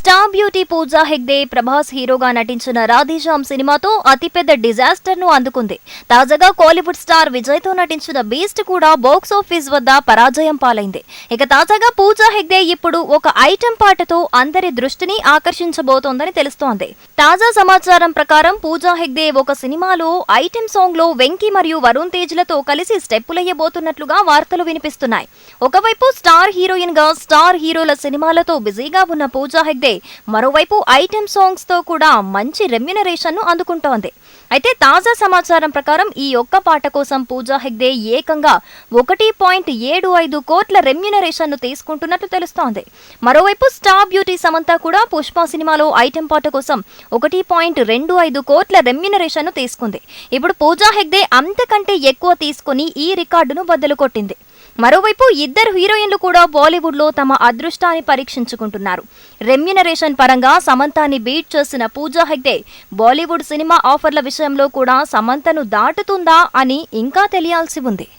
Star beauty Pooja Hegde Prabhas హీరోగా నటించిన రాధేశ్యామ్ సినిమాతో అతిపెద్ద డిజాస్టర్ను అందుకుంది. తాజాగా కోలీవుడ్ స్టార్ విజయ్తో నటించిన బీస్ట్ కూడా బాక్స్ ఆఫీస్ వద్ద పరాజయం పాలైంది. ఇక తాజాగా పూజా హెగ్డే ఇప్పుడు ఒక ఐటెం పాటతో అందరి దృష్టిని ఆకర్షించబోతోందని తెలుస్తోంది. తాజా సమాచారం ప్రకారం పూజా హెగ్డే ఒక సినిమాలో ఐటెం సాంగ్లో వెంకీ మరియు వరుణ్ తేజ్లతో కలిసి స్టెప్పులయ్యబోతున్నట్లుగా వార్తలు వినిపిస్తున్నాయి. ఒకవైపు స్టార్ హీరోయిన్గా స్టార్ హీరోల సినిమాలతో బిజీగా ఉన్న పూజా హెగ్డే మరోవైపు ఐటెం సాంగ్స్తో కూడా మంచి రెమ్యునరేషన్ను అందుకుంటోంది. అయితే తాజా సమాచారం ప్రకారం ఈ ఒక్క పాట కోసం పూజా హెగ్డే ఏకంగా ఒకటి పాయింట్ ఏడు ఐదు కోట్ల రెమ్యునరేషన్ను తీసుకుంటున్నట్లు తెలుస్తోంది. మరోవైపు స్టార్ బ్యూటీ సమంత కూడా పుష్ప సినిమాలో ఐటెం పాట కోసం ఒకటి పాయింట్ రెండు ఐదు కోట్ల రెమ్యునరేషన్ను తీసుకుంది. ఇప్పుడు పూజా హెగ్డే అంతకంటే ఎక్కువ తీసుకుని ఈ రికార్డును బద్దలు కొట్టింది మరోవైపు ఇద్దరు హీరోయిన్లు కూడా బాలీవుడ్లో తమ అదృష్టాన్ని పరీక్షించుకుంటున్నారు. రెమ్యునరేషన్ పరంగా సమంతాని బీట్ చేసిన పూజా హెగ్డే బాలీవుడ్ సినిమా ఆఫర్ల విషయంలో కూడా సమంతను దాటుతుందా అని ఇంకా తెలియాల్సి ఉంది.